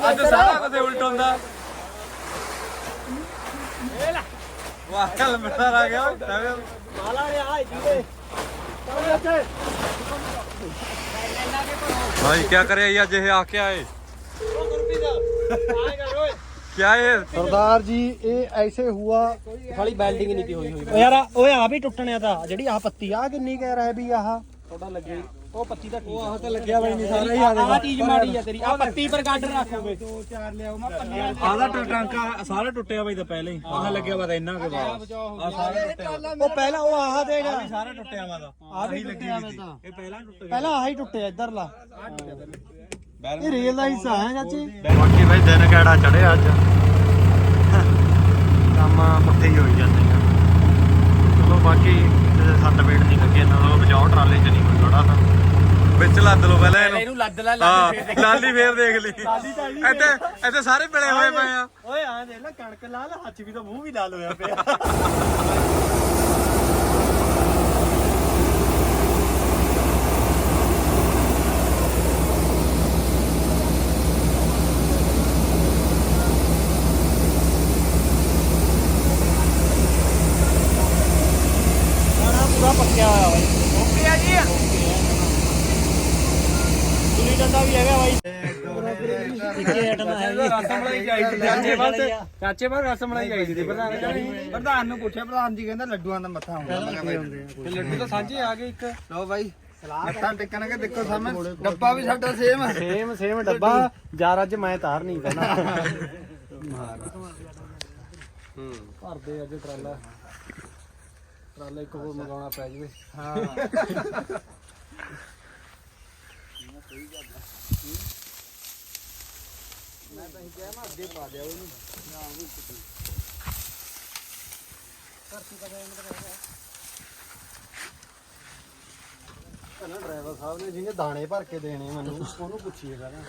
ਅੱਜ ਸਾਰਾ ਕੁਝ ਉਲਟ ਹੁੰਦਾ ਵਾਹ ਕੱਲ ਮਿੱਟਰ ਆ ਗਿਆ ਤਵੇ ਭਾਈ ਕੀ ਕਰਿਆ ਇਹ ਅੱਜ ਇਹ ਆ ਕੇ ਆਏ क्या है ਸਰਦਾਰ ਜੀ ਇਹ ਐਸੇ ਹੁਆ ਸਾਲੀ ਬੈਲਡਿੰਗ ਨਹੀਂ ਕੀ ਹੋਈ ਹੋਈ ਓ ਯਾਰ ਓਏ ਆ ਵੀ ਟੁੱਟਣਿਆ ਤਾਂ ਜਿਹੜੀ ਆਹ ਪੱਤੀ ਆ ਕਿੰਨੀ ਕਹਿ ਰਿਹਾ ਵੀ ਆਹ ਥੋੜਾ ਲੱਗੇ ਉਹ ਪੱਤੀ ਦਾ ਠੀਕ ਆਹ ਤਾਂ ਲੱਗਿਆ ਬਈ ਨਹੀਂ ਸਾਰਾ ਹੀ ਆ ਚੀਜ਼ ਮਾੜੀ ਆ ਤੇਰੀ ਆ ਪੱਤੀ ਪਰ ਕੱਢ ਰੱਖੋਗੇ। ਦੋ ਚਾਰ ਲਿਆਓ ਮੈਂ ਪੱਲਿਆਂ ਆਦਾ ਟਾਂਕਾ ਸਾਰਾ ਟੁੱਟਿਆ ਬਈ ਤਾਂ ਪਹਿਲੇ ਹੀ। ਆਹ ਲੱਗਿਆ ਵਾ ਤਾਂ ਇੰਨਾ ਕੇ ਬਾਅਦ ਆ ਸਾਰਾ ਟੁੱਟਿਆ ਉਹ ਪਹਿਲਾਂ ਉਹ ਆਹ ਦੇਗਾ ਸਾਰਾ ਟੁੱਟਿਆ ਵਾ ਤਾਂ। ਆਹ ਵੀ ਟੁੱਟਿਆ ਵਾ ਤਾਂ। ਇਹ ਪਹਿਲਾਂ ਟੁੱਟ ਪਹਿਲਾਂ ਆਹ ਹੀ ਟੁੱਟਿਆ ਇੱਧਰਲਾ। ਇਹ ਰੇਲ ਦਾ ਹਿੱਸਾ ਹੈ ਚਾਚੀ। ਬਾਕੀ ਬਈ ਦਿਨ ਕਿਹੜਾ ਚੜਿਆ ਅੱਜ। ਕੰਮ ਪੁੱਠੇ ਹੀ ਹੋਈ ਜਾਂਦੇ ਆ ਚਲੋ ਬਾਕੀ ਜੇ ਸੱਟ ਵੇਟ ਨਹੀਂ ਲੱਗੇ ਨੂੰ ਬਚਾਓ ਟਰਾਲੇ 'ਚ ਨਹੀਂ ਕੋਈ ਖੜਾ ਤਾਂ। ਵਿੱਚ ਲੱਦ ਲਓ ਪਹਿਲਾਂ ਇਹਨੂੰ। ਇਹਨੂੰ ਲੱਦ ਲੈ ਹਾਂ ਲਾਲੀ ਫੇਰ ਦੇਖ ਲਈ। ਇੱਥੇ ਇੱਥੇ ਸਾਰੇ ਪਿਲੇ ਹੋਏ ਪਏ ਆ। ਓਏ ਆ ਦੇਖ ਲੈ ਕਣਕ ਲਾਲ ਹੱਥ ਵੀ ਤਾਂ ਮੂੰਹ ਵੀ ਲਾਲ ਹੋਇਆ ਪਿਆ। ਪੂਰਾ ਪੱਕਿਆ ਹੋਇਆ ਬਾਈ। ਓਕੇ ਆ ਜੀ। ਗੁੱਲੀ ਡੰਡਾ ਵੀ ਹੈਗਾ ਬਾਈ। ਇੱਕੇ ਆਈਟਮ ਹੈਗੀ ਰਸਮਲਾਈ ਚਾਹੀਦੀ ਚਾਚੇ ਵਾਸਤੇ ਚਾਚੇ ਬਾਅਦ ਰਸਮਲਾਈ ਚਾਹੀਦੀ ਸੀ। ਪ੍ਰਧਾਨ ਕਹਿੰਦਾ ਪ੍ਰਧਾਨ ਨੂੰ ਪੁੱਛਿਆ ਪ੍ਰਧਾਨ ਜੀ ਕਹਿੰਦਾ ਲੱਡੂਆਂ ਦਾ ਮੱਥਾ ਹੁੰਦਾ ਮੈਂ ਕਿਹਾ ਬਾਈ ਤੇ ਲੱਡੂ ਤਾਂ ਸਾਂਝੇ ਆ ਗਏ ਇੱਕ। ਲਓ ਬਾਈ ਮੱਥਾ ਟੇਕਣਗੇ ਦੇਖੋ ਸਾਹਮਣੇ। ਡੱਬਾ ਵੀ ਸਾਡਾ ਸੇਮ ਹੈ ਸੇਮ ਸੇਮ ਡੱਬਾ। ਯਾਰ ਅੱਜ ਮੈਂ ਤਾਰ ਨਹੀਂ ਪੈਣਾ। ਭਰਦੇ ਅੱਜ ਟਰਾਲਾ ਟਰਾਲਾ ਇੱਕ ਹੋਰ ਮੰਗਾਉਣਾ ਪੈ ਜਵੇ। ਹਾਂ ਨਾ ਡਰਾਈਵਰ ਸਾਹਿਬ ਨੇ ਜਿਹਨੇ ਦਾਣੇ ਭਰ ਕੇ ਦੇਣੇ ਮੈਨੂੰ ਉਹਨੂੰ ਪੁੱਛੀਏ ਪਹਿਲਾਂ।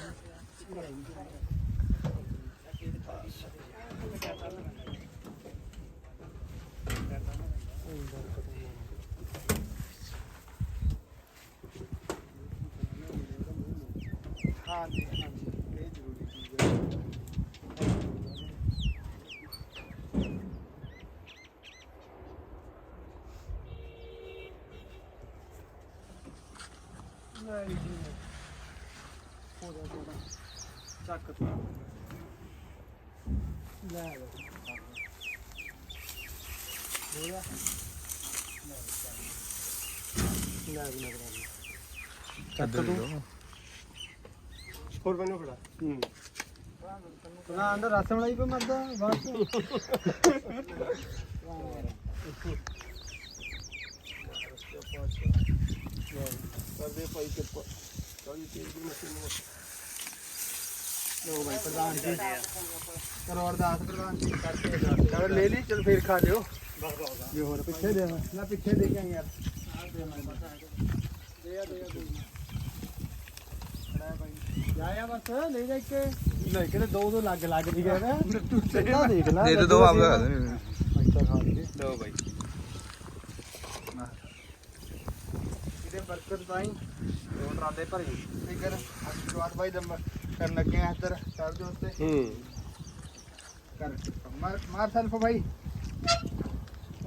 ਹਾਂਜੀ ਹਾਂਜੀ ਇਹ ਜ਼ਰੂਰੀ ਚੀਜ਼ ਹੈ ਚੱਕ ਲੈ ਲਓ ਹੋਇਆ ਲੈ ਵੀ ਲੱਗਦਾ ਚੱਕ ਤੂੰ। ਹੋਰ ਮੈਨੂੰ ਫੜਾ। ਹੂੰ। ਨਾ ਅੰਦਰ ਰਸ ਮਲਾਈ ਪੇ ਮਰਦਾ ਬਸ। ਕਰਦੇ ਭਾਈ ਕਿਰਪਾ ਚੌਵੀ ਤੀਹ ਦੀ ਮਸ਼ੀਨ ਲੋ ਭਾਈ ਪ੍ਰਧਾਨ ਜੀ। ਕਰੋ ਅਰਦਾਸ ਪ੍ਰਧਾਨ ਜੀ। ਕਰਕੇ ਚਲ ਲੈ ਲਈ ਚਲ ਫੇਰ ਖਾ ਲਿਓ। ਜੇ ਹੋਰ ਪਿੱਛੇ ਦੇ ਲੈ ਪਿੱਛੇ ਦੇ ਕੇ ਆਈ ਯਾਰ ਜਾਇਆ ਬਸ ਲੈ ਜਾ ਕੇ ਲੈ ਕੇ ਦੋ ਦੋ ਲੱਗ ਲੱਗ ਦੀ ਗਿਆ ਸਿੱਧਾ ਦੇਖ ਲੈ ਦੇ ਦੇ ਦੋ ਆਪ ਦਾ ਅੱਛਾ ਖਾ ਲਈ ਲਓ ਬਾਈ ਇਹਦੇ ਬਰਕਤ ਤਾਈ ਦੋ ਟਰਾਲੇ ਭਰੀ ਠੀਕ ਹੈ ਸ਼ੁਰੂਆਤ ਬਾਈ ਦਮ ਕਰਨ ਲੱਗੇ ਆ ਇੱਧਰ ਚੱਲ ਜੋ ਉੱਤੇ ਹੂੰ ਕਰ ਮਾਰ ਮਾਰ ਸੈਲਫ ਬਾਈ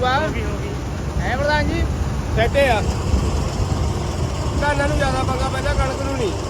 ਜਾਊਗਾ ਹੈ ਪ੍ਰਧਾਨ ਜੀ? ਸੈਟੇ ਆ। ਝਾਨਾਂ ਨੂੰ ਜ਼ਿਆਦਾ ਪੰਗਾ ਪੈਂਦਾ ਕਣਕ ਨੂੰ ਨਹੀਂ।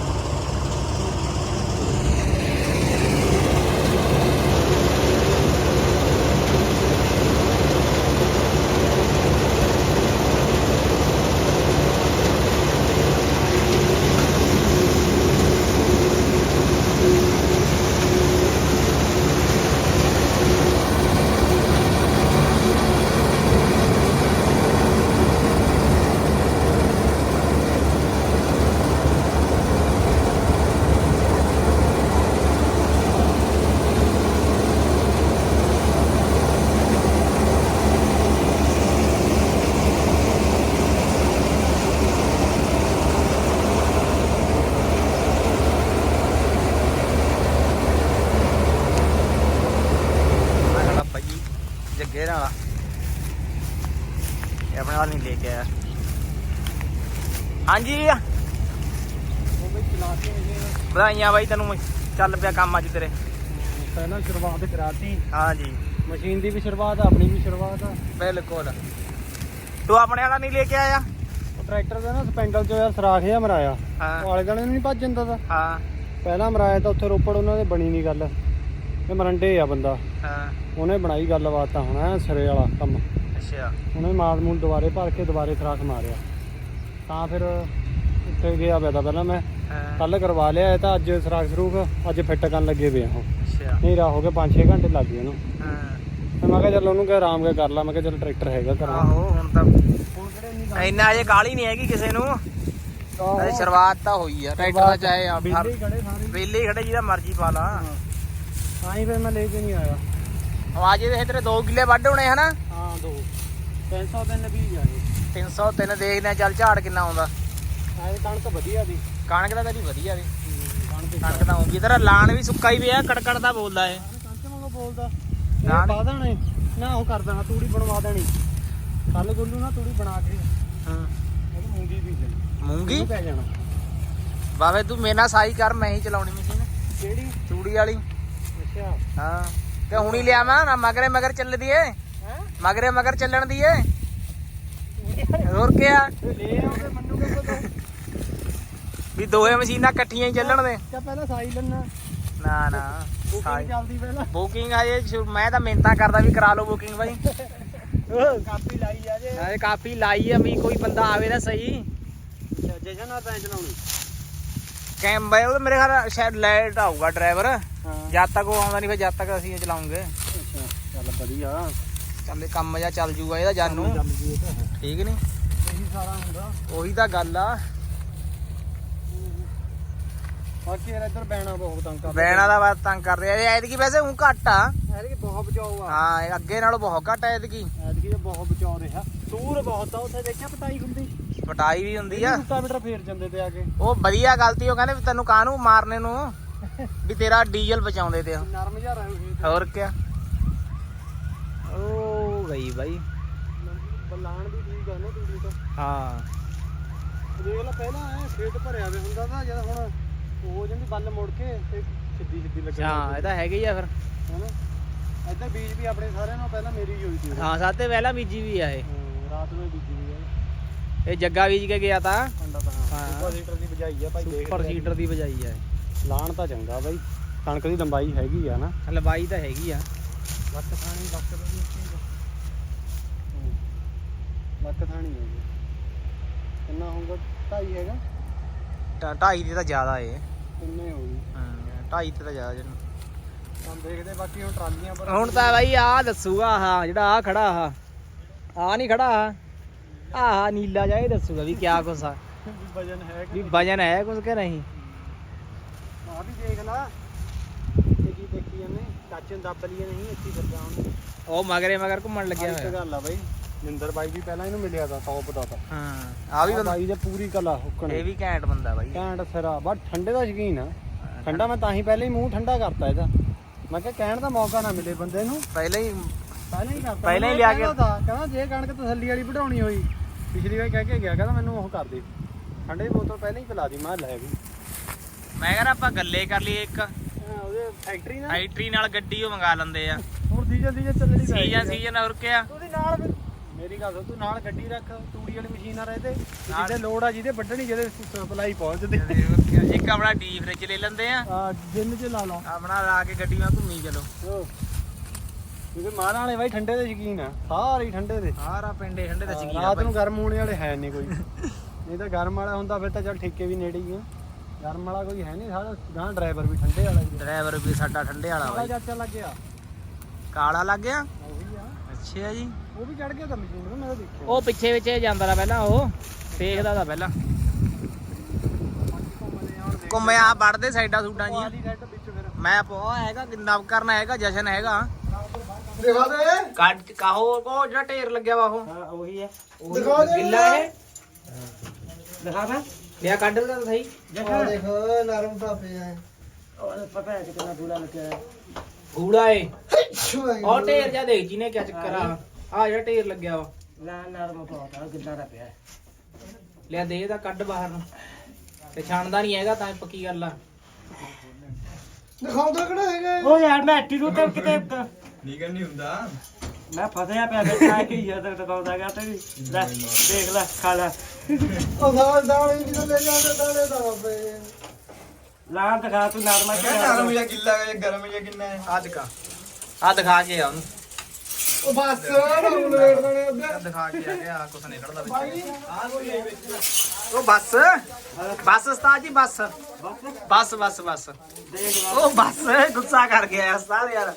ਵਧਾਈਆਂ ਬਾਈ ਤੈਨੂੰ ਚੱਲ ਪਿਆ ਕੰਮ ਅੱਜ ਤੇਰੇ। ਪਹਿਲਾਂ ਸ਼ੁਰੂਆਤ ਕਰਾਤੀ। ਹਾਂਜੀ। ਮਸ਼ੀਨ ਦੀ ਵੀ ਸ਼ੁਰੂਆਤ ਆ, ਆਪਣੀ ਵੀ ਸ਼ੁਰੂਆਤ ਆ। ਬਿਲਕੁਲ। ਤੂੰ ਆਪਣੇ ਵਾਲਾ ਨਹੀਂ ਲੈ ਕੇ ਆਇਆ? ਉਹ ਟਰੈਕਟਰ ਦਾ ਨਾ ਸਪੈਂਡਲ ਚ ਯਾਰ ਸਰਾਖ ਜਿਹਾ ਮਰਾਇਆ। ਹਾਂ। ਦਾਲੇ ਨੂੰ ਨਹੀਂ ਭੱਜ ਜਾਂਦਾ ਤਾ। ਹਾਂ। ਪਹਿਲਾਂ ਮਰਾਇਆ ਤਾਂ ਉੱਥੇ ਰੋਪੜ ਉਹਨਾਂ ਦੇ ਬਣੀ ਨਹੀਂ ਗੱਲ। ਇਹ ਮਰੰਡੇ ਆ ਬੰਦਾ। ਹਾਂ। ਉਹਨੇ ਬਣਾਈ ਗੱਲਬਾਤ ਤਾਂ ਹੁਣ ਸਿਰੇ ਵਾਲਾ ਕੰਮ। ਅੱਛਾ। ਉਹਨੇ ਮਾਲ ਮੂਲ ਦੁਬਾਰੇ ਭਰ ਕੇ ਦੁਬਾਰੇ ਸਰਾਖ ਮਾਰਿਆ। ਤਾਂ ਫਿਰ ਉੱਥੇ ਗਿਆ ਪਿਆ ਤਾਂ ਪਹਿਲਾਂ ਮੈਂ। ਹਾਂ। ਕੱਲ ਕਰਵਾ ਲਿਆ ਇਹ ਤਾਂ ਅੱਜ ਸਰਾਖ ਸਰੂਖ ਅੱਜ ਫਿੱਟ ਕਰਨ ਲੱਗੇ ਪਏ ਆ ਉਹ। ਅੱਛਾ। ਨਹੀਂ ਰਾ ਹੋ ਗਏ 5-6 ਘੰਟੇ ਲੱਗ ਗਏ ਉਹਨੂੰ ਹਾਂ। ਤੇ ਮੈਂ ਕਿਹਾ ਚੱਲ ਉਹਨੂੰ ਕਹਿ ਆਰਾਮ ਕੇ ਕਰ ਲਾ ਮੈਂ ਕਿਹਾ ਚੱਲ ਟਰੈਕਟਰ ਹੈਗਾ ਕਰਾਂ ਆਹੋ ਹੁਣ ਤਾਂ ਹੁਣ ਕਿਹੜੇ ਨਹੀਂ ਇੰਨਾ ਅਜੇ ਕਾਲੀ ਨਹੀਂ ਹੈਗੀ ਕਿਸੇ ਨੂੰ। ਅਜੇ ਸ਼ੁਰੂਆਤ ਤਾਂ ਹੋਈ ਆ ਟਰੈਕਟਰ ਦਾ ਚਾਹੇ ਆ ਬਿਜਲੀ ਖੜੇ ਸਾਰੇ। ਵੇਲੇ ਖੜੇ ਜਿਹਦਾ ਮਰਜ਼ੀ ਪਾ ਲਾ। ਹਾਂ। ਹੀ ਫਿਰ ਮੈਂ ਲੈ ਕੇ ਨਹੀਂ ਆਇਆ। ਆਵਾਜ਼ ਇਹਦੇ ਤੇਰੇ 2 ਕਿੱਲੇ ਵੱਢ ਹੋਣੇ ਹਨਾ? ਹਾਂ ਦੋ। 303 ਵੀ ਜਾਏ 303 ਦੇਖਦੇ ਆ ਚੱਲ ਝਾੜ ਕਿੰਨਾ ਆਉਂਦਾ। ਆਏ ਕਣਕ ਵਧੀਆ ਦੀ। ਕਣਕ ਦਾ ਤੇਰੀ ਵਧੀਆ ਵੀ ਕਣਕ ਤਾਂ ਆਉਂਗੀ ਤੇਰਾ ਲਾਣ ਵੀ ਸੁੱਕਾ ਹੀ ਪਿਆ ਕੜਕੜ ਦਾ ਬੋਲਦਾ ਏ ਕੰਚ ਵਾਂਗੂ ਬੋਲਦਾ। ਨਾ ਇਹ ਪਾ ਦੇਣੇ। ਨਾ ਉਹ ਕਰ ਦੇਣਾ ਤੂੜੀ ਬਣਵਾ ਦੇਣੀ। ਕੱਲ ਗੁੱਲੂ ਨਾ ਤੂੜੀ ਬਣਾ ਕੇ। ਹਾਂ। ਮੂੰਗੀ ਵੀ ਮੂੰਗੀ? ਪੈ ਜਾਣਾ। ਬਾਵੇ ਤੂੰ ਮੇਨਾ ਸਾਈ ਕਰ ਮੈਂ ਹੀ ਚਲਾਉਣੀ ਮਸ਼ੀਨ। ਕਿਹੜੀ? ਚੂੜੀ ਵਾਲੀ। ਅੱਛਾ। ਹਾਂ। ਤੇ ਹੁਣੀ ਲਿਆਵਾਂ ਨਾ ਮਗਰੇ ਮਗਰ ਚੱਲਦੀ ਏ ਹੈ? ਮਗਰੇ ਮਗਰ ਚੱਲਣ ਦੀ ਏ ਹੋਰ ਕੀ ਆ ਲੈ ਆਉਂਦੇ ਮੰਨੂ ਕਹਿੰਦਾ ਵੀ ਦੋਵੇਂ ਮਸ਼ੀਨਾਂ ਇਕੱਠੀਆਂ ਹੀ ਚੱਲਣ ਦੇ। ਕਿਆ ਪਹਿਲਾਂ ਸਾਈ ਲੈਣਾ ਨਾ ਨਾ ਬੁਕਿੰਗ ਸਾਈ। ਚੱਲਦੀ ਪਹਿਲਾਂ। ਬੁਕਿੰਗ ਹਜੇ ਸ਼ੁਰੂ- ਮੈਂ ਤਾਂ ਮਿੰਤਾ ਕਰਦਾ ਵੀ ਕਰਾ ਲਓ ਬੁਕਿੰਗ ਬਾਈ। ਕਾਪੀ ਲਾਈ ਆ ਜੇ। ਹਜੇ ਕਾਫੀ ਲਾਈ ਆ ਵੀ ਕੋਈ ਬੰਦਾ ਆਵੇ ਨਾ ਸਹੀ। ਜਸ਼ਨ ਨਾਲ ਤਾਂ ਚਲਾਉਣੀ। ਕੈਮ ਬਾਈ ਉਹ ਤਾਂ ਮੇਰੇ ਖਿਆਲ ਸ਼ਾਇਦ ਲੇਟ ਆਊਗਾ ਡਰਾਈਵਰ ਹਾਂ। ਜਦ ਤੱਕ ਉਹ ਆਉਂਦਾ ਨਹੀਂ ਫਿਰ ਜਦ ਤੱਕ ਅਸੀਂ ਇਹ ਚਲਾਉਂਗੇ। ਅੱਛਾ ਚੱਲ ਵਧੀਆ। ਚੱਲ ਕੰਮ ਜਾਂ ਚੱਲ ਜੂਗਾ ਇਹਦਾ ਜਾਨੂ। ਤਾਂ ਠੀਕ ਨਹੀਂ ਇਹੀ ਸਾਰਾ ਹੁੰਦਾ। ਉਹੀ ਤਾਂ ਗੱਲ ਆ। ਬਾਕੀ ਯਾਰ ਇੱਧਰ ਬੈਣਾ ਬਹੁਤ ਤੰਗ ਕਰਦਾ ਬੈਣਾ ਦਾ ਬਾਤ ਤੰਗ ਕਰ ਰਿਹਾ। ਇਹ ਐਤਕੀ ਵੈਸੇ ਉਹ ਘੱਟ ਆ। ਐਤਕੀ ਬਹੁਤ ਬਚਾਓ ਆ। ਹਾਂ ਇਹ ਅੱਗੇ ਨਾਲੋਂ ਬਹੁਤ ਘੱਟ ਆ ਐਤਕੀ। ਐਤਕੀ ਤਾਂ ਬਹੁਤ ਬਚਾਓ ਰਿਹਾ। ਸੂਰ ਬਹੁਤ ਆ ਉੱਥੇ ਦੇਖਿਆ ਪਟਾਈ ਹੁੰਦੀ? ਪਟਾਈ ਵੀ ਹੁੰਦੀ ਆ। ਰੂਟਾਵੀਟਰ ਫੇਰ ਜਾਂਦੇ ਤੇ ਆ ਕੇ। ਉਹ ਵਧੀਆ ਗਲਤੀ ਉਹ ਕਹਿੰਦੇ ਵੀ ਤੈਨੂੰ ਕਾਹਨੂੰ ਮਾਰਨੇ ਨੂੰ? ਵੀ ਤੇਰਾ ਡੀਜ਼ਲ ਬਚਾਉਂਦੇ ਤੇ। ਨਰਮ ਜਿਹਾ ਰਹੇ ਹੋਰ ਕਿਆ? ਉਹ ਗਈ ਬਾਈ। ਬਲਾਣ ਵੀ ਠੀਕ ਆ ਨਾ ਤੂੜੀ ਤਾਂ। ਹਾਂ। ਦੇਖ ਲੈ ਪਹਿਲਾਂ ਐ ਖੇਤ ਭਰਿਆ ਵੇ ਹੁੰਦਾ ਤਾਂ ਜਦ ਹੁਣ ਹੋ ਜਾਂਦੀ ਬੱਲ ਮੁੜ ਕੇ ਤੇ ਸਿੱਧੀ ਸਿੱਧੀ ਲੱਗੇ ਹਾਂ ਇਹ ਤਾਂ ਹੈਗਾ ਹੀ ਆ ਫਿਰ। ਹੈਨਾ? ਇੱਧਰ ਬੀਜ ਵੀ ਆਪਣੇ ਸਾਰਿਆਂ ਨਾਲੋਂ ਪਹਿਲਾਂ ਮੇਰੀ ਹੀ ਹੋਈ ਸੀ। ਹਾਂ ਸਾਤੇ ਪਹਿਲਾਂ ਬੀਜੀ ਵੀ ਆ ਇਹ। ਹਾਂ, ਰਾਤ ਨੂੰ ਹੀ ਬੀਜੀ ਵੀ ਆ ਇਹ। ਜੱਗਾ ਬੀਜ ਕੇ ਗਿਆ ਤਾਂ। ਠੰਡਾ ਤਾਂ ਹਾਂ ਹਾਂ। ਸੁਪਰ ਸੀਟਰ ਦੀ ਬਜਾਈ ਆ ਭਾਈ ਦੇਖ ਸੁਪਰ ਸੀਡਰ ਦੀ ਬਜਾਈ ਆ ਇਹ। ਲਾਣ ਤਾਂ ਚੰਗਾ ਬਾਈ ਕਣਕ ਦੀ ਲੰਬਾਈ ਹੈਗੀ ਆ ਨਾ। ਲੰਬਾਈ ਤਾਂ ਹੈਗੀ ਆ। ਥਾਣੀ ਦਾ ਵੀ ਥਾਣੀ ਹੈ। ਜੀ। ਕਿੰਨਾ ਹੋਊਗਾ? ਢਾਈ ਹੈਗਾ। ਢਾਈ ਦੀ ਤਾਂ ਜ਼ਿਆਦਾ ਏ। ਕਿੰਨੇ ਹੋਊਗੀ ਹਾਂ ਢਾਈ ਤੇ ਤਾਂ ਜ਼ਿਆਦਾ ਜਨ ਤਾਂ ਦੇਖਦੇ ਬਾਕੀ ਹੁਣ ਟਰਾਲੀਆਂ ਪਰ ਹੁਣ ਤਾਂ ਬਾਈ ਆ ਦੱਸੂਗਾ ਆਹ ਜਿਹੜਾ ਆ ਖੜਾ ਆ ਆ ਨਹੀਂ ਖੜਾ ਆ ਆਹ ਨੀਲਾ ਇਹ ਦੱਸੂਗਾ ਵੀ ਕਿਆ ਕੁਛ ਆ। ਵਜਨ ਹੈ ਵੀ ਵਜਨ ਹੈ ਕੁਛ ਕਿ ਨਹੀਂ? ਆ ਵੀ ਦੇਖ ਲਾ। ਇਹ ਕੀ ਦੇਖੀ ਜਾਂਦੇ ਕੱਚ ਨੂੰ ਦੱਬ ਲਈਏ ਨਹੀਂ ਇੱਥੇ ਫਿਰਦਾ ਹੁਣ। ਉਹ ਮਗਰੇ ਮਗਰ ਘੁੰਮਣ ਲੱਗਿਆ ਇੱਕ ਹੋਇਆ। ਗੱਲ ਆ ਬਾਈ। ਮਿੰਦਰ ਬਾਈ ਵੀ ਪਹਿਲਾਂ ਇਹਨੂੰ ਮਿਲਿਆ ਤਾਂ ਟੌਪ ਦਾ ਤਾਂ। ਹਾਂ ਆ ਵੀ ਬੰਦਾ ਬਾਈ ਦੇ ਪੂਰੀ ਕਲਾ ਹੁੱਕਣ। ਇਹ ਵੀ ਘੈਂਟ ਬੰਦਾ ਬਾਈ। ਘੈਂਟ ਸਿਰਾ ਬਟ ਠੰਡੇ ਦਾ ਸ਼ੌਕੀਨ ਆ। ਠੰਡਾ। ਮੈਂ ਤਾਂ ਹੀ ਪਹਿਲੇ ਹੀ ਮੂੰਹ ਠੰਡਾ ਕਰਤਾ ਇਹਦਾ। ਮੈਂ ਕਿਹਾ ਕਹਿਣ ਦਾ ਮੌਕਾ ਨਾ ਮਿਲੇ ਬੰਦੇ ਨੂੰ। ਪਹਿਲਾਂ ਹੀ ਪਹਿਲਾਂ ਹੀ ਕਰਤਾ। ਪਹਿਲਾਂ ਹੀ ਲਿਆ ਕੇ- ਕਹਿੰਦਾ ਤਾ, ਕਹਿੰਦਾ ਜੇ ਕਣਕ ਤਸੱਲੀ ਵਾਲੀ ਵਢਾਉਣੀ ਹੋਈ ਪਿਛਲੀ ਵਾਰ ਕਹਿ ਕੇ ਗਿਆ ਕਹਿੰਦਾ ਮੈਨੂੰ ਉਹ ਕਰ ਦੇ। ਠੰਡੇ ਦੀ ਬੋਤਲ ਪਹਿਲਾਂ ਹੀ ਪਿਲਾ ਦੀ ਮੈਂ ਕਿਹਾ ਲੈ ਵੀ। ਮੈਂ ਕਹਿੰਦਾ ਆਪਾਂ ਗੱਲੇ ਕਰ ਲਈਏ ਇੱਕ। ਹਾਂ, ਉਹਦੇ ਫੈਕਟਰੀ ਨਾਲ। ਫੈਕਟਰੀ ਨਾਲ ਗੱਡੀ ਉਹ ਮੰਗਾ ਲੈਂਦੇ ਆ। ਹੁਣ ਸੀਜ਼ਨ ਸੀਜ਼ਨ ਚੱਲਣੀ ਸੀਜ਼ਨ ਸੀਜ਼ਨ ਹੋਰ ਕਿਆ। ਉਹਦੇ ਨਾਲ ਫਿਰ ਮੇਰੀ ਗੱਲ ਸੁਣ, ਤੂੰ ਨਾਲ ਗੱਡੀ ਰੱਖ ਤੂੜੀ ਵਾਲੀ ਮਸ਼ੀਨ ਆ ਰਹੇ ਤੇ ਜਿਹਦੇ ਲੋੜ ਆ ਜਿਹਦੇ ਵੱਢਣੀ ਜਿਹਦੇ ਸਪਲਾਈ ਪਹੁੰਚਦੇ। ਇੱਕ ਆਪਣਾ ਡੀਪ ਫ੍ਰਿਜ ਲੈ ਲੈਂਦੇ ਆ। ਆ ਜਿੰਨ ਚ ਲਾ ਲਾ। ਆਪਣਾ ਲਾ ਕੇ ਗੱਡੀ ਨਾਲ ਘੁੰਮੀ ਚਲੋ। ਕਿਉਂਕਿ ਮਾਰਾਂ ਵਾਲੇ ਬਾਈ ਠੰਡੇ ਦੇ ਸ਼ਕੀਨ ਆ ਸਾਰੇ ਹੀ ਠੰਡੇ ਦੇ। ਸਾਰਾ ਪਿੰਡੇ ਠੰਡੇ ਦਾ ਸ਼ਕੀਨ ਆ ਰਾਤ ਨੂੰ ਗਰਮ ਹੋਣੇ ਵਾਲੇ ਹੈ ਨਹੀਂ ਕੋਈ। ਨਹੀਂ ਤਾਂ ਗਰਮ ਵਾਲਾ ਹੁੰਦਾ ਫਿਰ ਤਾਂ ਚੱਲ ਠੇਕੇ ਵੀ ਨੇੜੇ ਹੀ ਆ। ਗਰਮ ਵਾਲਾ ਕੋਈ ਹੈ ਨਹੀਂ ਸਾਰਾ ਗਾਂ ਡਰਾਈਵਰ ਵੀ ਠੰਡੇ ਵਾਲਾ ਹੀ ਡਰਾਈਵਰ ਵੀ ਸਾਡਾ ਠੰਡੇ ਵਾਲਾ ਕਾਲਾ ਬਾਈ। ਚਾਚਾ ਲੱਗ ਗਿਆ। ਕਾਲਾ ਲੱਗ ਗਿਆ? ਅੱਛਾ ਜੀ। ਉਹ ਵੀ ਚੜ ਗਿਆ ਤਾਂ ਮਸ਼ੀਨ ਨੂੰ ਮੈਂ ਤਾਂ ਦੇਖਿਆ। ਉਹ ਪਿੱਛੇ ਵਿੱਚ ਜਾਂਦਾ ਦਾ ਪਹਿਲਾਂ ਉਹ ਦੇਖਦਾ ਦਾ ਪਹਿਲਾਂ। ਘੁੰਮਿਆ ਵੜਦੇ ਸਾਈਡਾਂ ਸੂਟਾਂ ਉਹ ਜੀ ਆਲੀ ਰੈੱਡ ਵਿੱਚ ਫਿਰ। ਮੈਂ ਪੋ ਹੈਗਾ ਕਿੰਨਾ ਕਰਨਾ ਹੈਗਾ ਜਸ਼ਨ ਹੈਗਾ। ਦਿਖਾ ਦੇ। ਕੱਢ ਕਾਹੋ ਉਹ ਜਿਹੜਾ ਢੇਰ ਲੱਗਿਆ ਵਾ ਉਹ। ਹਾਂ ਉਹੀ ਹੈ। ਦਿਖਾ ਦੇ। ਗਿੱਲਾ ਇਹ ਦਿਖਾ ਮੈਂ ਲਿਆ ਕੱਢ ਦਾ ਸਹੀ। ਆ ਦੇਖ ਨਰਮ ਤਾਂ ਪਿਆ ਉਹ ਪਤਾ ਹੈ ਕਿਤਨਾ ਬੁਲਾ ਲੱਗਿਆ ਹੈ। ਫੂੜਾ ਏ। ਹੈ। ਉਹ ਢੇਰ ਜਾ ਦੇਖ ਜੀ ਨੇ ਕਿਆ ਚੱਕਰ ਆ। ਆ ਜਿਹੜਾ ਢੇਰ ਲੱਗਿਆ ਵਾ। ਨਾ ਨਰਮ ਬਹੁਤ ਆ ਕਿੰਨਾ ਦਾ ਪਿਆ। ਲਿਆ ਦੇ ਇਹਦਾ ਕੱਢ ਬਾਹਰ ਨੂੰ। ਤੇ ਛਾਣਦਾ ਨਹੀਂ ਹੈਗਾ ਤਾਂ ਪੱਕੀ ਗੱਲ ਆ। ਦਿਖਾਉਂਦਾ ਕਿਹੜਾ ਹੈਗਾ ਉਹ ਯਾਰ ਮੈਂ ਐਟੀ ਨੂੰ ਤਾਂ ਕਿਤੇ ਨੀਗਨ ਨਹੀਂ ਹੁੰਦਾ। ਮੈਂ ਫਸਿਆ ਪਿਆ ਬੈਠਾ ਕਿ ਯਾਰ ਤੱਕ ਦਿਖਾਉਂਦਾ ਗਿਆ ਤੇ ਵੀ। ਲੈ ਦੇਖ ਲੈ ਖਾ ਲੈ। ਉਹ ਦਾਲ ਦਾਲ ਹੀ ਕਿਤੇ ਲੈ ਜਾਂਦੇ ਦਾਲੇ ਦਾ ਪਏ ਲਾਂ ਦਿਖਾ ਤੂੰ ਨਰਮਾ ਗਰਮ ਜਾਂ ਗਿੱਲਾ ਜਾਂ ਗਰਮ ਜਾਂ ਕਿੰਨਾ ਹੈ? ਆ ਦਿਖਾ। ਆ ਦਿਖਾ ਕੇ ਆ ਉਹਨੂੰ। ਉਹ ਬਸ ਰੂਲ ਰੇਟ ਬਣੇ ਉੱਧਰ ਆਹ ਦਿਖਾ ਕੇ ਆ ਗਿਆ ਕੁਛ ਨਿਕਲਦਾ ਵਿੱਚ। ਉਹ ਬੱਸ ਬੱਸ ਉਸਤਾਦ ਜੀ ਬੱਸ। ਬੱਸ ਬੱਸ ਬੱਸ। ਉਹ ਬੱਸ ਗੁੱਸਾ ਕਰ ਗਿਆ ਉਸਤਾਦ ਯਾਰ।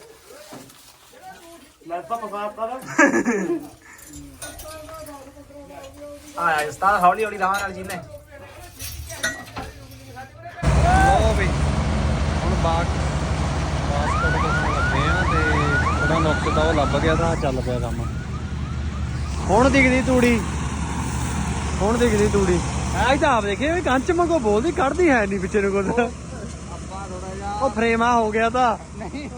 ਉਸਤਾਦ ਹੌਲੀ ਹੌਲੀ ਰਾਹ ਨਾਲ ਜੀਨੇ। ਲੋ ਵੀ ਹੁਣ ਬਾਗ ਥੋੜਾ ਨੁਕਸ ਦਾ ਉਹ ਲੱਭ ਗਿਆ ਤਾਂ ਚੱਲ ਪਿਆ ਕੰਮ। ਹੁਣ ਦਿਖਦੀ ਤੂੜੀ। ਹੁਣ ਦਿਖਦੀ ਤੂੜੀ। ਐ ਤਾਂ ਆਪ ਦੇਖੇ ਵੀ ਕੰਚ ਮੰਗੋ ਬੋਲਦੀ ਕੱਢਦੀ ਹੈ ਨਹੀਂ ਪਿੱਛੇ ਨੂੰ ਕੁਝ ਉਹ ਫਰੇਮਾ ਹੋ ਗਿਆ ਤਾਂ।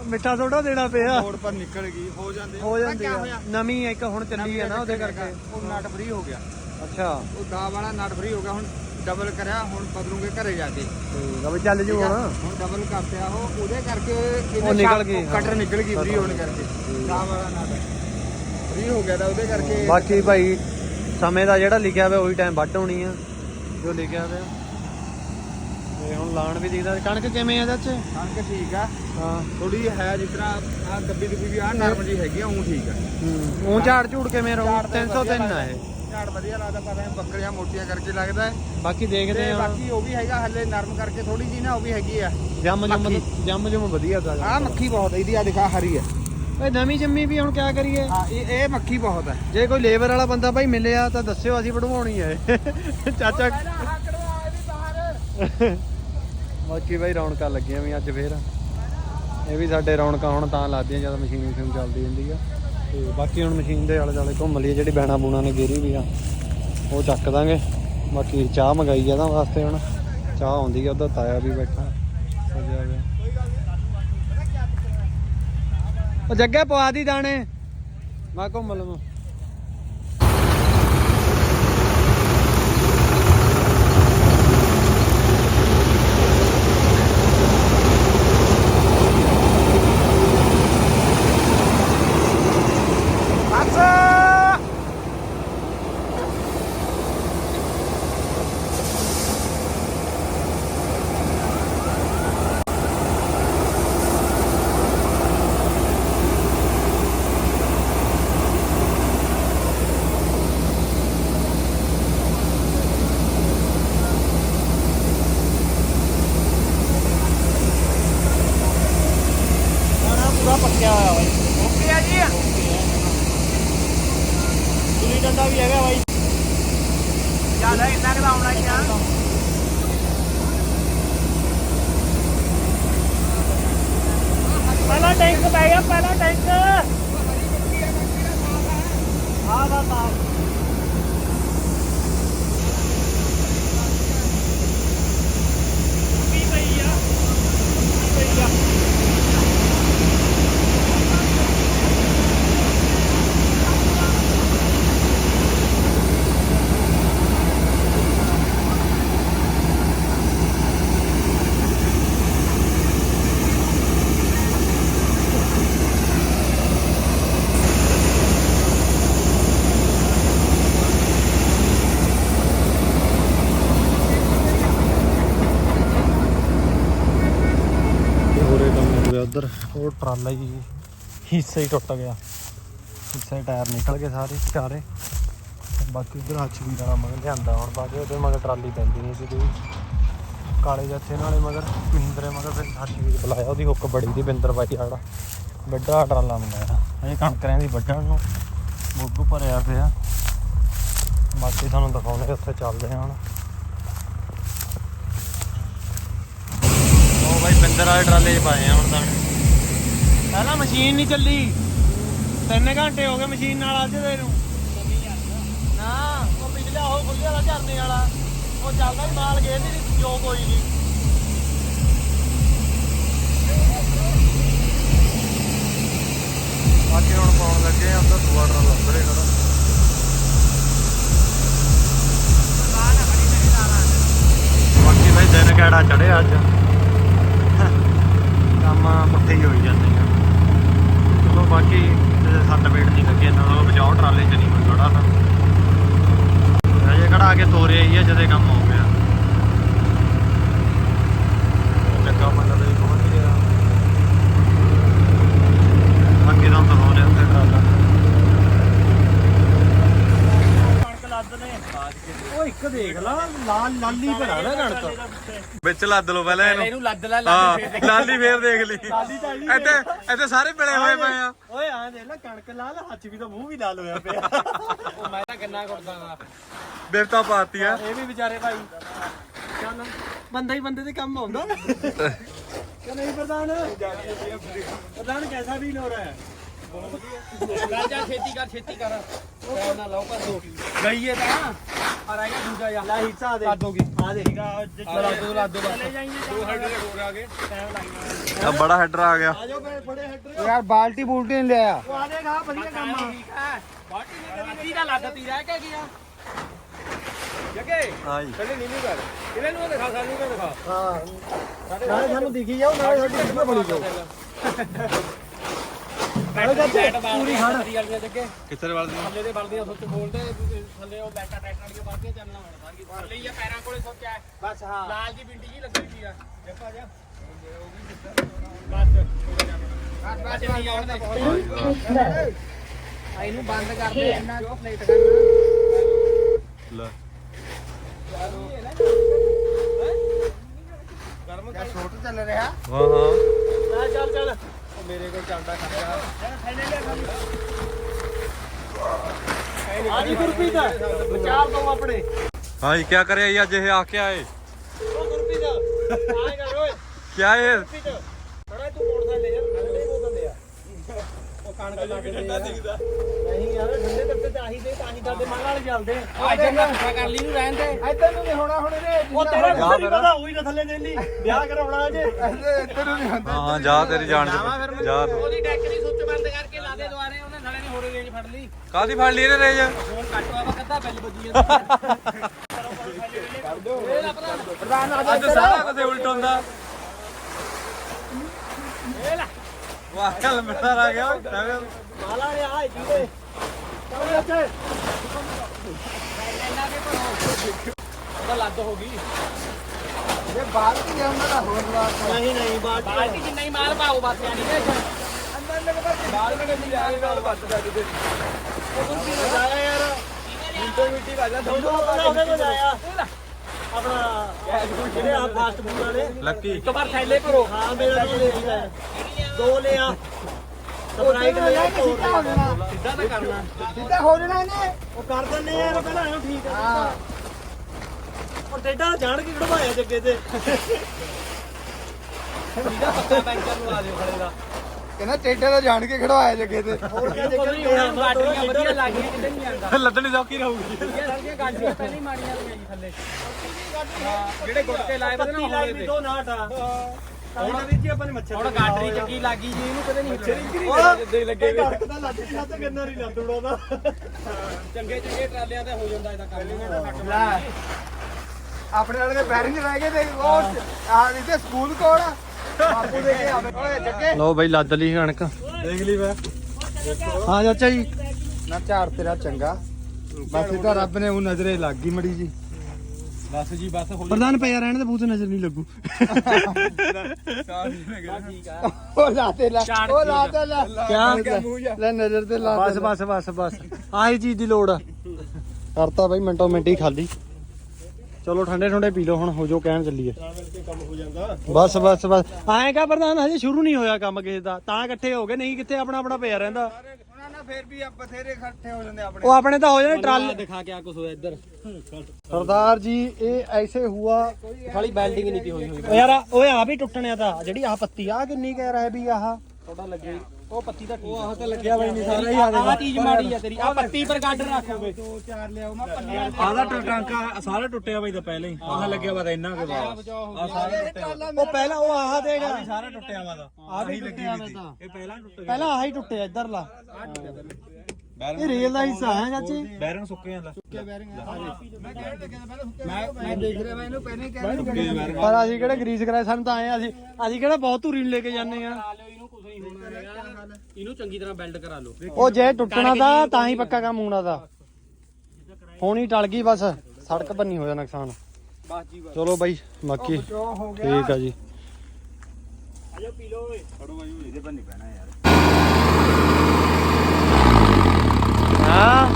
ਮਿੱਠਾ ਸੋਡਾ ਦੇਣਾ ਪਿਆ। ਰੋਡ ਪਰ ਨਿਕਲ ਗਈ ਹੋ ਜਾਂਦੇ। ਹੋ ਜਾਂਦੀ ਆ। ਨਵੀਂ ਇੱਕ ਹੁਣ ਚੱਲੀ ਆ ਨਾ ਉਹਦੇ ਕਰਕੇ। ਉਹ ਨਟ ਫ੍ਰੀ ਹੋ ਗਿਆ। ਅੱਛਾ। ਉਹ ਦਾ ਵਾਲਾ ਨਟ ਫ੍ਰੀ ਹੋ ਗਿਆ ਹੁਣ। ਡਬਲ ਕਰਿਆ ਹੁਣ ਬਦਲੂਗੇ ਘਰੇ ਜਾ ਕੇ। ਠੀਕ ਆ ਵੀ ਚੱਲ ਜੂ ਹੁਣ। ਹੁਣ ਡਬਲ ਕਰਤਿਆ ਉਹ ਉਹਦੇ ਕਰਕੇ ਉਹ ਨਿਕਲ ਗਈ, ਹਾਂ। ਕਟਰ ਨਿਕਲ ਗਈ ਫ੍ਰੀ ਹੋਣ ਕਰਕੇ। ਦਾ ਵਾਲਾ ਨਟ ਫ੍ਰੀ ਹੋ ਗਿਆ ਤਾਂ ਉਹਦੇ ਕਰਕੇ ਬਾਕੀ ਭਾਈ ਸਮੇਂ ਦਾ ਜਿਹੜਾ ਲਿਖਿਆ ਹੋਇਆ ਉਹੀ ਟਾਈਮ ਵੱਢ ਹੋਣੀ ਆ। ਜੋ ਲਿਖਿਆ ਹੋਇਆ ਤੇ ਹੁਣ ਲਾਣ ਵੀ ਦਿਖਦਾ ਕਣਕ ਕਿਵੇਂ ਆ ਚਾਚੇ ਕਣਕ ਠੀਕ ਆ। ਹਾਂ। ਥੋੜੀ ਹੈ ਜਿਸ ਤਰ੍ਹਾਂ ਆ ਦੱਬੀ ਦੁੱਬੀ ਵੀ ਆ ਨਰਮ ਜੀ ਹੈਗੀ ਆ ਉਹ ਠੀਕ ਆ। ਉਹ ਝਾੜ ਝੂੜ ਕਿਵੇਂ ਰਹੂ 303 ਆ ਇਹ। ਝਾੜ ਵਧੀਆ ਲੱਗਦਾ ਪਰ ਐਂ ਬੱਕਰੀਆਂ ਮੋਟੀਆਂ ਕਰਕੇ ਲੱਗਦਾ ਹੈ। ਬਾਕੀ ਦੇਖਦੇ ਤੇ ਆ ਬਾਕੀ ਉਹ ਵੀ ਹੈਗਾ ਹੱਲੇ ਨਰਮ ਕਰਕੇ ਥੋੜੀ ਜੀ ਨਾ ਉਹ ਵੀ ਹੈਗੀ ਆ। ਜੰਮ ਜੰਮ। ਜੰਮ ਜੰਮ ਵਧੀਆ ਤਾਂ। ਆ ਮੱਖੀ ਬਹੁਤ ਹੈ ਇਹਦੀ ਆ ਦਿਖਾ ਹਰੀ ਹੈ। ਓਏ ਨਵੀਂ ਜੰਮੀ ਵੀ ਹੁਣ ਕਿਆ ਕਰੀਏ? ਹਾਂ ਇਹ ਇਹ ਮੱਖੀ ਬਹੁਤ ਹੈ। ਜੇ ਕੋਈ ਲੇਬਰ ਵਾਲਾ ਬੰਦਾ ਭਾਈ ਮਿਲਿਆ ਤਾਂ ਦੱਸਿਓ ਅਸੀਂ ਵਢਵਾਉਣੀ ਇਹ ਚਾਚਾ ਬਾਕੀ ਭਾਈ ਰੌਣਕਾਂ ਲੱਗੀਆਂ ਵੀ ਅੱਜ ਫੇਰ। ਇਹ ਵੀ ਸਾਡੇ ਰੌਣਕਾਂ ਹੁਣ ਤਾਂ ਲੱਗਦੀਆਂ ਜਦੋਂ ਮਸ਼ੀਨ ਮਸ਼ੀਨ ਚੱਲਦੀ ਹੁੰਦੀ ਆ। ਤੇ ਬਾਕੀ ਹੁਣ ਮਸ਼ੀਨ ਦੇ ਆਲੇ ਦੁਆਲੇ ਘੁੰਮ ਲਈਏ, ਜਿਹੜੀ ਬੈਣਾ ਬੂਣਾ ਨੇ ਗੇਰੀ ਵੀ ਆ, ਉਹ ਚੱਕ ਦਾਂਗੇ। ਬਾਕੀ ਚਾਹ ਮੰਗਾਈ ਆ ਇਹਦਾ ਵਾਸਤੇ ਹੁਣ। ਚਾਹ ਆਉਂਦੀ ਆ, ਉਹਦਾ ਤਾਇਆ ਵੀ ਬੈਠਾ। ਸਜਿਆ ਹੋਇਆ। ਉਹ ਜੱਗੇ ਪਵਾ ਦੀ ਦਾਣੇ। ਮੈਂ ਘੁੰਮ ਲਵਾਂ ਬੱਸ ਦਾਣਾ ਪੂਰਾ ਪੱਕਿਆ ਹੋਇਆ ਬਾਈ ਓਕੇ ਆ ਜੀ ਗੁੱਲੀ ਡੰਡਾ ਵੀ ਹੈਗਾ ਬਾਈ ਜ਼ਿਆਦਾ ਇੰਨਾ ਕੁ ਤਾਂ ਆਉਣਾ ਹੀ ਆ ਪਹਿਲਾ ਟੈਂਕ ਪੈ ਗਿਆ ਪਹਿਲਾ ਟੈਂਕ। ਆ ਬਸ ਆ ਉਹ ਟਰਾਲਾ ਹੀ ਹਿੱਸਾ ਹੀ ਟੁੱਟ ਗਿਆ। ਹਿੱਸੇ ਟਾਇਰ ਨਿਕਲ ਗਏ ਸਾਰੇ ਚਾਰੇ। ਬਾਕੀ ਉਧਰ ਹੱਥ ਵੀਰ ਵਾਲਾ ਮਗਰ ਲਿਆਂਦਾ ਹੁਣ, ਬਾਕੀ ਉਹਦੇ ਮਗਰ ਟਰਾਲੀ ਪੈਂਦੀ ਨਹੀਂ ਸੀ ਕੋਈ ਕਾਲੇ ਜੱਥੇ ਨਾਲੇ ਮਗਰ, ਮਹਿੰਦਰੇ ਮਗਰ ਫਿਰ ਹੱਥ ਵੀਰ ਬੁਲਾਇਆ। ਉਹਦੀ ਹੁੱਕ ਬੜੀ ਦੀ ਬਿੰਦਰ ਬਾਈ ਵਾਲਾ। ਵੱਡਾ ਟਰਾਲਾ ਮੰਗਾਇਆ ਇਹ ਕਣਕਰਿਆਂ ਦੀ ਵੱਢਣ ਨੂੰ। ਮੋਗੂ ਭਰਿਆ ਪਿਆ। ਬਾਕੀ ਤੁਹਾਨੂੰ ਦਿਖਾਉਣੇ ਉੱਥੇ ਚੱਲਦੇ ਹਾਂ ਹੁਣ। ਉਹ ਬਾਈ ਬਿੰਦਰ ਵਾਲੇ ਟਰਾਲੇ 'ਚ ਪਾਏ ਆ ਹੁਣ ਤਾਂ। ਪਹਿਲਾਂ ਮਸ਼ੀਨ ਨਹੀਂ ਚੱਲੀ। ਤਿੰਨ ਘੰਟੇ ਹੋ ਗਏ ਮਸ਼ੀਨ ਨਾਲ ਅੱਜ ਦੇ ਨੂੰ। ਨਾ, ਉਹ ਪਿਛਲਾ ਉਹ ਖੁੱਲੇ ਵਾਲਾ ਝਰਨੇ ਵਾਲਾ। ਉਹ ਚੱਲਦਾ ਮਾਲ ਗਏ ਨਹੀਂ ਜੋ ਕੋਈ ਨਹੀਂ ਬਾਕੀ ਹੁਣ ਪਾਉਣ ਲੱਗੇ ਆ ਤਾਂ ਦੂਆ ਟਰਾਲਾ ਲੱਭਰੇ ਖੜਾ ਬਾਕੀ ਭਾਈ ਦਿਨ ਕਿਹੜਾ ਚੜਿਆ ਅੱਜ। ਕੰਮ ਪੁੱਠੇ ਹੀ ਹੋਈ ਜਾਂਦੇ ਆ ਚਲੋ ਬਾਕੀ ਜੇ ਸੱਟ ਵੇਟ ਨਹੀਂ ਲੱਗੇ ਇਹਨਾਂ ਬਚਾਓ, ਟਰਾਲੇ 'ਚ ਨਹੀਂ ਕੋਈ ਖੜਾ ਤਾਂ। ਅਜੇ ਖੜਾ ਕੇ ਤੋਰਿਆ ਹੀ ਹੈ ਜਦੇ ਕੰਮ ਹੋ ਗਿਆ। ਚੱਕਾ ਮਤਲਬ ਲਈ ਪਹੁੰਚ ਗਿਆ ਬਾਕੀ ਤਾਂ ਤਾਂ ਹੋ ਰਿਹਾ ਉੱਥੇ ਟਰਾਲਾ ਉਹ ਇੱਕ ਦੇਖ ਲਾ ਲਾਲ ਲਾਲੀ ਭਰਾ ਨਾ ਕਣਕ ਵਿੱਚ ਲੱਦ ਲਓ ਪਹਿਲਾਂ ਇਹਨੂੰ। ਇਹਨੂੰ ਲੱਦ ਲੈ ਹਾਂ ਲਾਲੀ ਫੇਰ ਦੇਖ ਲਈ। ਲਾਲੀ ਤਾਂ ਇਹੀ ਇੱਥੇ ਇੱਥੇ ਸਾਰੇ ਪਿਲੇ ਹੋਏ ਪਏ ਆ। ਓਏ ਆਂ ਦੇਖ ਲੈ ਕਣਕ ਲਾਲ ਹੱਥ ਵੀ ਤਾਂ ਮੂੰਹ ਵੀ ਲਾਲ ਹੋਇਆ ਪਿਆ। ਉਹ ਮੈਂ ਤਾਂ ਗੰਨਾ ਕੁੱਟਦਾ ਵਾ। ਬਿਰਤਾ ਪਾਤੀ ਆ। ਇਹ ਵੀ ਵਿਚਾਰੇ ਭਾਈ। ਚੱਲ ਬੰਦਾ ਹੀ ਬੰਦੇ ਦੇ ਕੰਮ ਆਉਂਦਾ। ਕਿ ਨਹੀਂ ਪ੍ਰਧਾਨ। ਪ੍ਰਧਾਨ ਕੈਸਾ ਵੀ ਹੋ ਰਿਹਾ ਹੈ? ਬਹੁਤ ਜਾ ਛੇਤੀ ਕਰ ਛੇਤੀ ਕਰ। ਟਾਈਮ ਨਾ ਲਾਓ ਕਰ ਦੋ ਗਈਏ ਤਾਂ ਆ ਰਹਿ ਗਿਆ ਦੂਜਾ ਯਾਰ ਲਾ ਹਿੱਸਾ ਦੇ। ਦੋਗੇ। ਆ ਦੇ। ਲਾ ਦੋ। ਲਾ ਦੋ ਚਲੇ ਜਾਈਏ ਦੋ ਹੈਡਰ ਹੋ ਆ ਗਏ। ਟਾਈਮ ਲੱਗਣਾ ਆ ਬੜਾ ਹੈਡਰ ਆ ਗਿਆ। ਆ ਜਾਓ ਬੜੇ ਹੈਡਰ ਯਾਰ ਬਾਲਟੀ ਬੂਲਟੀ ਨਹੀਂ ਲਿਆ। ਉਹ ਆ ਦੇਗਾ ਵਧੀਆ ਕੰਮ ਆ। ਬਾਟੀ ਨੇ ਕਦੀ ਦਾ ਲੱਦਤੀ ਰਹਿ ਕੇ ਗਿਆ। ਜਗੇ ਹਾਂ ਜੀ ਚੱਲੇ ਨੀਲੀ ਕਰ। ਇਹਨਾਂ ਨੂੰ ਦਿਖਾ ਸਾਨੂੰ ਵੀ ਦਿਖਾ। ਹਾਂ। ਨਾਲੇ ਸਾਨੂੰ ਦਿਖੀ ਜਾਓ ਨਾਲੇ ਸਾਡੀ ਬਣੀ ਜਾਓ। ਪੂਰੀ ਖੜ ਵਾਲੀਆਂ ਜੱਗੇ ਕਿੱਥੇ ਵੱਲ ਦੀ ਥੱਲੇ ਦੇ ਬਲਦੀਆਂ ਸੁੱਚ ਬੋਲਦੇ ਥੱਲੇ ਉਹ ਬੈਟਾ ਟਰੈਕਟਰ ਵਾਲੀਆਂ ਬਾਦੀਆਂ ਚੱਲਣਾ ਹੁਣ ਸਾਰੀ ਥੱਲੇ ਹੀ ਆ ਪੈਰਾਂ ਕੋਲੇ ਸੋਚਿਆ ਬਸ ਹਾਂ। ਲਾਲ ਜੀ ਬਿੰਡੀ ਜੀ ਲੱਗੀ ਹੋਈ ਆ। ਦੇਖੋ ਜਾ। ਬਸ ਬਸ ਨਹੀਂ ਆਉਣ ਦੇ ਇਹਨੂੰ ਬੰਦ ਕਰ ਦੇ ਇਹਨਾਂ ਪਲੇਟ ਕਰਨਾ ਲੈ। ਗਰਮ ਕਿਆ ਛੋਟ ਚੱਲ ਰਿਹਾ। ਹਾਂ। ਹਾਂ ਚੱਲ ਚੱਲ। ਮੇਰੇ ਕੋਲ ਚੱਲਦਾ ਖਰਚਾ ਆਜੀ ਗੁਰਪ੍ਰੀਤ ਵਿਚਾਰ ਦੋ ਆਪਣੇ। ਹਾਂ ਜੀ ਕੀ ਕਰਿਆ ਜੀ ਅੱਜ ਇਹ ਆ ਕੇ ਆਏ? ਉਹ ਗੁਰਪ੍ਰੀਤ ਆਏ ਕਰ ਓਏ। ਕਿਆ ਇਹ? ਗੁਰਪ੍ਰੀਤ ਥੋੜਾ ਤੂੰ ਮੋਟਰਸਾਈਕਲ ਲੈ ਜਾ ਠੰਡੇ ਬੋਤਲ ਦੇ ਆ। ਉਹ ਕਣਕ ਲਾ ਕੇ ਠੰਡਾ ਦਿਖਦਾ। ਨਹੀਂ ਯਾਰ ਠੰਡੇ ਡੱਬੇ ਤਾਂ ਆਹੀ ਦੇ ਤਾਂ ਹੀ ਸਾਡੇ ਮਨ ਵਾਲੇ ਚੱਲਦੇ। ਅੱਜ ਨਾ ਕਰ ਲਈ ਨੂੰ ਰਹਿਣ ਦੇ। ਇੱਧਰ ਨੂੰ ਨਹੀਂ ਹੋਣਾ ਹੁਣ ਇਹਨੇ ਉਹ ਤੇਰਾ ਕੁਝ ਨਹੀਂ ਪਤਾ ਉਹੀ ਨਾ ਥੱਲੇ ਦੇ ਲਈ। ਵਿਆਹ ਕਰਾਉਣਾ ਜੇ ਇੱਧਰ ਇੱਧਰ ਨੂੰ ਨਹੀਂ ਹੁੰਦਾ ਤੂੰ। ਉਹਦੀ ਟੈਕਰੀ ਸੁੱਚ ਬੰਦ ਕਰਕੇ ਲਾ ਦੇ ਦੁਆਰੇ ਉਹਨੇ ਨਾਲੇ ਨਹੀਂ ਹੋਰੇ ਰੇਂਜ ਫੜ ਲਈ। ਕਾਦੀ ਫੜ ਲਈ ਇਹਨੇ ਰੇਜ ਫੋਨ ਕੱਟ ਵਾ ਕੱਦਾ ਬੈਲ ਵੱਜੀ ਜਾਂਦਾ। ਅੱਜ ਸਾਰਾ ਕੁਝ ਉਲਟ ਹੁੰਦਾ। ਵਾਹ ਕੱਲ ਮੇਰਾ ਆ ਗਿਆ। ਮਾਲਾ ਨੇ ਆ ਜੀ ਦੇ। ਚੱਲ ਇੱਥੇ। ਇਹਨਾਂ ਦੇ ਉਹਦਾ ਲੱਦ ਹੋ ਗਈ। ਇਹ ਬਾਲਟੀ ਹੈ ਉਹਨਾਂ ਦਾ ਹੋਰ ਲਾਤਾ ਨਹੀਂ ਨਹੀਂ ਬਾਲਟੀ ਜਿੰਨਾ ਹੀ ਮਾਲ ਪਾਓ ਬਸ ਯਾਨੀ ਕਿ ਅੰਦਰ ਲੱਗਦਾ ਬਾਲ ਕਦੇ ਨਹੀਂ ਜਾਏ ਨਾਲ ਬੱਤ ਛੱਡ ਦੇ ਉਹ ਕੁੰਤੀ ਲਗਾਇਆ ਯਾਰ? ਮਿੰਟੋ ਮਿੱਟੀ ਵਾਜਾ ਦੋ ਦੋ ਉਹਦੇ ਕੋਲ ਆਇਆ। ਆਪਣਾ ਜਿਹੜੇ ਆ ਫਾਸਟ ਫੂਡ ਵਾਲੇ। ਲੱਕੀ। ਇੱਕ ਵਾਰ ਥੈਲੇ ਭਰੋ। ਹਾਂ ਮੇਰਾ ਦੋ ਲੈ ਲਿਆ। ਦੋ ਲਿਆ ਸਪਰਾਈਟ ਲੈ ਆ ਸਿੱਧਾ ਹੋ ਜਾਣਾ। ਸਿੱਧਾ ਤਾਂ ਕਰਨਾ। ਸਿੱਧਾ ਹੋ ਜਾਣਾ ਇਹਨੇ। ਉਹ ਕਰ ਦਿੰਦੇ ਯਾਰ ਪਹਿਲਾਂ ਇਹਨੂੰ ਠੀਕ ਹਾਂ ਆ ਉਹ ਟੇਡਾ ਜਾਣ ਕੇ ਕਢਵਾਇਆ ਜੱਗੇ ਤੇ। ਇਹਦਾ ਪੱਕਾ ਬੈਂਕਰ ਨੂੰ ਆ ਦਿਓ ਖੜੇ ਦਾ। ਕਹਿੰਦਾ ਟੇਡੇ ਦਾ ਜਾਣ ਕੇ ਖੜਵਾਇਆ ਜੱਗੇ ਤੇ। ਹੋਰ ਕਿਆ ਜੱਗੇ ਨੂੰ ਵਧੀਆ ਲੱਗੀਆਂ ਕਿਤੇ ਨਹੀਂ ਆਂਦਾ ਲੱਦਣੀ ਸੌਖੀ ਰਹੂਗੀ। ਇਹ ਸਾਰੀਆਂ ਗਾਡੀਆਂ ਪਹਿਲਾਂ ਹੀ ਮਾਰੀਆਂ ਲਈਆਂ ਜੀ ਥੱਲੇ। ਹਾਂ ਜਿਹੜੇ ਗੁੱਟਕੇ ਲਾਏ ਬਦੇ ਨਾ ਤੇ ਦੋ ਨਾਟ ਆ। ਹੁਣ ਵੀ ਜੀ ਆਪਾਂ ਨੇ ਮੱਛਰ ਹੁਣ ਗਾਡਰੀ ਚੰਗੀ ਲੱਗੀ ਜੀ ਇਹਨੂੰ ਕਦੇ ਨਹੀਂ ਹਿੱਲਣਾ ਜਿੱਦੇ ਲੱਗੇ ਵੇ। ਦਾ ਲੱਗ ਗਿਆ ਤਾਂ ਗੰਨਾ ਨਹੀਂ ਲੱਦ ਉੜਾਉਂਦਾ ਚੰਗੇ ਚੰਗੇ ਟਰਾਲਿਆਂ ਤੇ ਹੋ ਜਾਂਦਾ ਇਹਦਾ ਕੰਮ। ਲੈ। ਆਪਣੇ ਵਾਲੇ ਦੇ ਬੈਰਿੰਗ ਰਹਿ ਗਏ ਤੇ ਉਹ ਆ ਇਹਦੇ ਸਕੂਲ ਕੋਲ। ਆ ਬਾਪੂ ਦੇ ਕੇ ਆਵੇ। ਓਏ ਜੱਗੇ। ਲੋ ਬਈ ਲੱਦ ਲਈ ਕਣਕ। ਦੇਖ ਲਈ ਮੈਂ। ਹਾਂ ਚਾਚਾ ਜੀ। ਨਾ ਝਾੜ ਤੇਰਾ ਚੰਗਾ। ਬਸ ਇਹ ਤਾਂ ਰੱਬ ਨੇ ਉਹ ਨਜ਼ਰੇ ਲੱਗ ਗਈ ਮੜੀ ਜੀ। ਬਸ ਜੀ ਬਸ ਹੋ ਪ੍ਰਧਾਨ ਪਿਆ ਰਹਿਣ ਦੇ ਬੂਤ ਨਜ਼ਰ ਨਹੀਂ ਲੱਗੂ। ਲਾ ਲਾ ਕਿਆ ਲੈ ਨਜ਼ਰ ਤੇ ਲਾ ਬਸ ਬਸ ਬਸ ਬਸ। ਆਹੀ ਚੀਜ਼ ਦੀ ਲੋੜ ਆ। ਕਰਤਾ ਬਾਈ ਮਿੰਟੋ ਮਿੰਟ ਹੀ ਖਾਲੀ। ਚਲੋ ਠੰਡੇ ਠੰਡੇ ਪੀ ਲਓ ਹੁਣ ਹੋ ਜੋ ਕਹਿਣ ਚੱਲੀਏ। ਬਸ ਬਸ ਬਸ। ਐਂ ਕਾ ਪ੍ਰਧਾਨ ਹਜੇ ਸ਼ੁਰੂ ਨਹੀਂ ਹੋਇਆ ਕੰਮ ਕਿਸੇ ਦਾ। ਤਾਂ ਇਕੱਠੇ ਹੋ ਗਏ ਨਹੀਂ ਕਿੱਥੇ ਆਪਣਾ ਆਪਣਾ ਪਿਆ ਰਹਿੰਦਾ। ਉਹਨਾਂ ਨਾਲ ਫੇਰ ਵੀ ਆ ਬਥੇਰੇ ਇਕੱਠੇ ਹੋ ਜਾਂਦੇ ਆਪਣੇ। ਉਹ ਆਪਣੇ ਤਾਂ ਹੋ ਜਾਣੇ ਟਰਾਲੇ ਦਿਖਾ ਕੇ ਆ ਕੁਛ ਹੋਇਆ ਇੱਧਰ। ਸਰਦਾਰ ਜੀ ਇਹ ਐਸੇ ਹੁਆ। ਖਾਲੀ ਬੈਲਡਿੰਗ ਨਹੀਂ ਤੀ ਹੋਈ ਹੋਈ। ਯਾਰ ਆ- ਓਏ ਆ ਵੀ ਟੁੱਟਣਿਆ ਤਾਂ। ਜਿਹੜੀ ਆਹ ਪੱਤੀ ਆ ਕਿੰਨੀ ਕਹਿ ਰਿਹਾ ਵੀ ਆਹ? ਥੋੜਾ ਲੱਗੇ ਉਹ ਪੱਤੀ ਦਾ ਠੀਕ ਆਹ ਤਾਂ ਲੱਗਿਆ ਬਾਈ ਨਹੀਂ ਸਾਰਾ ਹੀ ਆ ਚੀਜ਼ ਮਾੜੀ ਆ ਤੇਰੀ। ਆ ਪੱਤੀ ਪਰ ਗੱਡ ਰੱਖੋਗੇ ਦੋ ਚਾਰ ਲਿਆਓ ਮੈਂ ਪੰਨਿਆਂ ਆਦਾ ਟਾਂਕਾ ਸਾਰਾ ਟੁੱਟਿਆ ਬਾਈ ਤਾਂ ਪਹਿਲਾਂ ਹੀ। ਆਹ ਲੱਗਿਆ ਵਾ ਇੰਨਾ ਕੇ ਬਾਅਦ ਆ ਸਾਰਾ ਉਹ ਪਹਿਲਾਂ ਉਹ ਆਹ ਦੇਗਾ ਸਾਰਾ ਟੁੱਟਿਆ ਵਾ ਦਾ ਆ ਵੀ ਟੁੱਟਿਆ ਵਾ ਤਾਂ। ਇਹ ਪਹਿਲਾਂ ਟੁੱਟਿਆ ਪਹਿਲਾਂ ਆਹ ਹੀ ਟੁੱਟਿਆ ਇੱਧਰਲਾ। ਇਹ ਰੇਲ ਦਾ ਹਿੱਸਾ ਹੈ ਚਾਚੀ। ਬੈਰਨ ਸੁੱਕੇ ਜਾਂਦਾ। ਮੈਂ ਮੈਂ ਦੇਖ ਰਿਹਾ ਮੈਂ ਇਹਨੂੰ ਪਹਿਲੇ ਕਹਿ ਰਿਹਾ। ਪਰ ਅਸੀਂ ਕਿਹੜੇ ਗਰੀਸ ਕਰਾਏ ਸਾਨੂੰ ਤਾਂ ਆਏ ਆ, ਅਸੀਂ ਅਸੀਂ ਕਿਹੜਾ ਬਹੁਤ ਧੂਰੀ ਨੂੰ ਲੈ ਕੇ ਜਾਂਦੇ ਆ ਇਹਨੂੰ ਕੁਝ ਨਹੀਂ ਹੋਣਾ ਹੈਗਾ ਇਹਨੂੰ ਚੰਗੀ ਤਰ੍ਹਾਂ ਬੈਲਡ ਕਰਾ ਲਓ। ਉਹ ਜੇ ਟੁੱਟਣਾ ਦਾ ਤਾਂ ਹੀ ਪੱਕਾ ਕੰਮ ਹੋਣਾ ਦਾ। ਹੁਣ ਹੀ ਟਲ ਗਈ ਬਸ ਸੜਕ ਬੰਨੀ ਨੁਕਸਾਨ। ਬਸ ਜੀ ਚਲੋ ਬਾਈ ਬਾਕੀ ਹੋ ਠੀਕ ਆ ਜੀ। ਆਜੋ ਪੀ ਲਓ ਓਏ। ਹਾਂ।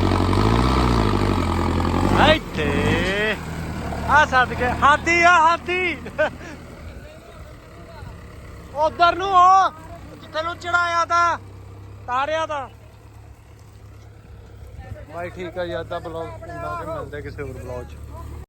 ਇੱਥੇ। ਆ ਸੱਦ ਕੇ। ਹਾਥੀ ਆ ਹਾਥੀ। ਉਧਰ ਨੂੰ ਉਹ ਜਿੱਥੇ ਨੂੰ ਚੜਾਇਆ ਤਾਂ। ਤਾਰਿਆ ਤਾਂ। ਬਾਈ ਠੀਕ ਆ ਯਾਰ ਅੱਜ ਦਾ ਬਲੌਗ ਮਿਲਦੇ ਕਿਸੇ ਹੋਰ ਬਲੌਗ 'ਚ।